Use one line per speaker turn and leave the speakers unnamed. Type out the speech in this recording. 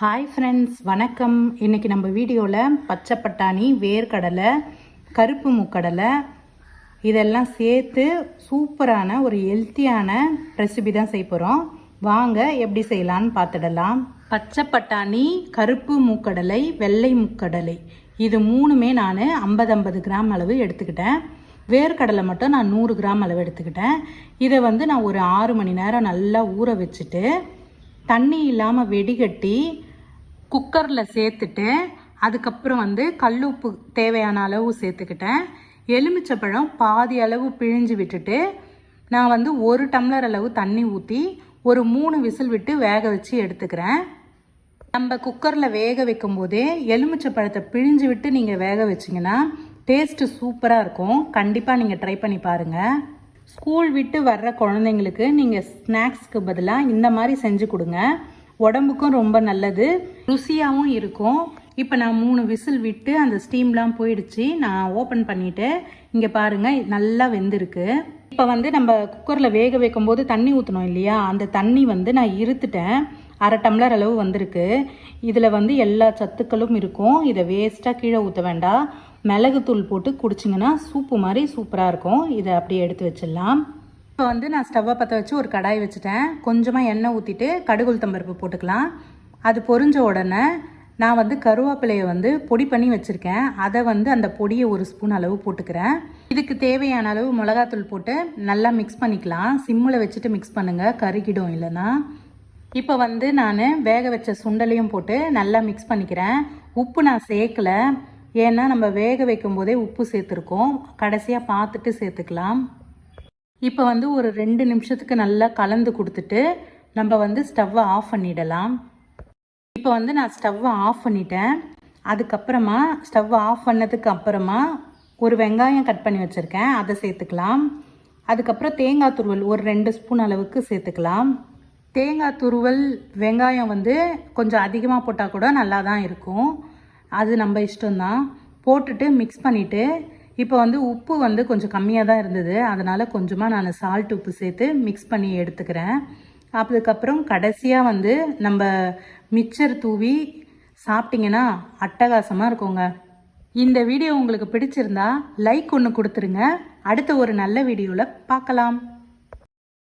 Hi friends வணக்கம். இன்றைக்கி நம்ம வீடியோவில் பச்சை பட்டாணி வேர்க்கடலை கருப்பு முக்கடலை இதெல்லாம் சேர்த்து சூப்பரான ஒரு ஹெல்த்தியான ரெசிபி தான் செய்ய போகிறோம் வாங்க எப்படி செய்யலான்னு பார்த்துடலாம். பச்சை பட்டாணி கருப்பு மூக்கடலை வெள்ளை முக்கடலை. இது மூணுமே நான் ஐம்பது ஐம்பது கிராம் அளவு எடுத்துக்கிட்டேன். வேர்க்கடலை மட்டும் நான் நூறு கிராம் அளவு எடுத்துக்கிட்டேன். இதை வந்து நான் ஒரு ஆறு மணி நேரம் நல்லா ஊற வச்சுட்டு தண்ணி இல்லாமல் வெடிகட்டி குக்கரில் சேர்த்துட்டு அதுக்கப்புறம் வந்து கல் உப்பு தேவையான அளவு சேர்த்துக்கிட்டேன். எலுமிச்சப்பழம் பாதி அளவு பிழிஞ்சு விட்டுட்டு நான் வந்து ஒரு டம்ளர் அளவு தண்ணி ஊற்றி ஒரு மூணு விசில் விட்டு வேக வச்சு எடுத்துக்கிறேன். நம்ம குக்கரில் வேக வைக்கும் போதே எலுமிச்சை பழத்தை பிழிஞ்சு விட்டு நீங்கள் வேக வச்சிங்கன்னா டேஸ்ட்டு சூப்பராக இருக்கும். கண்டிப்பாக நீங்கள் ட்ரை பண்ணி பாருங்கள் ஸ்கூல் விட்டு வர்ற குழந்தைங்களுக்கு நீங்கள் ஸ்நாக்ஸ்க்கு பதிலாக இந்த மாதிரி செஞ்சு கொடுங்க. உடம்புக்கும் ரொம்ப நல்லது. ருசியாகவும் இருக்கும். இப்போ நான் மூணு விசில் விட்டு அந்த ஸ்டீம்லாம் போயிடுச்சு. நான் ஓப்பன் பண்ணிவிட்டு இங்கே பாருங்கள் நல்லா வெந்திருக்கு. இப்போ வந்து நம்ம குக்கரில் வேக வைக்கும்போது தண்ணி ஊற்றணும் இல்லையா? அந்த தண்ணி வந்து நான் இருத்துட்டேன். அரை டம்ளர் அளவு வந்திருக்கு. இதில் வந்து எல்லா சத்துக்களும் இருக்கும். இதை வேஸ்ட்டாக கீழே ஊற்ற வேண்டாம். மிளகுத்தூள் போட்டு குடிச்சிங்கன்னா சூப்பு மாதிரி சூப்பராக இருக்கும். இதை அப்படியே எடுத்து வச்சிடலாம். இப்போ வந்து நான் ஸ்டவ்வை பற்ற வச்சு ஒரு கடாய் வச்சுட்டேன். கொஞ்சமாக எண்ணெய் ஊற்றிட்டு கடுகுளுத்தம் பருப்பு போட்டுக்கலாம். அது பொரிஞ்ச உடனே நான் வந்து கருவேப்பிலையை வந்து பொடி பண்ணி வச்சுருக்கேன். அதை வந்து அந்த பொடியை ஒரு ஸ்பூன் அளவு போட்டுக்கிறேன். இதுக்கு தேவையான அளவு மிளகாத்தூள் போட்டு நல்லா மிக்ஸ் பண்ணிக்கலாம். சிம்மில் வச்சுட்டு மிக்ஸ் பண்ணுங்கள் கருகிடும் இல்லைன்னா. இப்போ வந்து நான் வேக வச்ச சுண்டலையும் போட்டு நல்லா மிக்ஸ் பண்ணிக்கிறேன். உப்பு நான் சேர்க்கல. ஏன்னா நம்ம வேக வைக்கும் போதே உப்பு சேர்த்துருக்கோம். கடைசியாக பார்த்துட்டு சேர்த்துக்கலாம். இப்போ வந்து ஒரு ரெண்டு நிமிஷத்துக்கு நல்லா கலந்து கொடுத்துட்டு நம்ம வந்து ஸ்டவ்வை ஆஃப் பண்ணிடலாம். இப்போ வந்து நான் ஸ்டவ்வை ஆஃப் பண்ணிட்டேன். அதுக்கப்புறமா ஸ்டவ்வை ஆஃப் பண்ணதுக்கு அப்புறமா ஒரு வெங்காயம் கட் பண்ணி வச்சுருக்கேன். அதை சேர்த்துக்கலாம். அதுக்கப்புறம் தேங்காய் துருவல் ஒரு ரெண்டு ஸ்பூன் அளவுக்கு சேர்த்துக்கலாம். தேங்காய் துருவல் வெங்காயம் வந்து கொஞ்சம் அதிகமாக போட்டால் கூட நல்லா தான் இருக்கும். அது நம்ம இஷ்டம்தான். போட்டுட்டு மிக்ஸ் பண்ணிவிட்டு இப்போ வந்து உப்பு வந்து கொஞ்சம் கம்மியாக தான் இருந்தது. அதனால் கொஞ்சமாக நான் சால்ட் உப்பு சேர்த்து மிக்ஸ் பண்ணி எடுத்துக்கிறேன். அதுக்கப்புறம் கடைசியாக வந்து நம்ம மிக்சர் தூவி சாப்பிட்டிங்கன்னா அட்டகாசமாக இருக்குங்க. இந்த வீடியோ உங்களுக்கு பிடிச்சிருந்தா லைக் ஒன்று கொடுத்துருங்க. அடுத்த ஒரு நல்ல வீடியோவில் பார்க்கலாம்.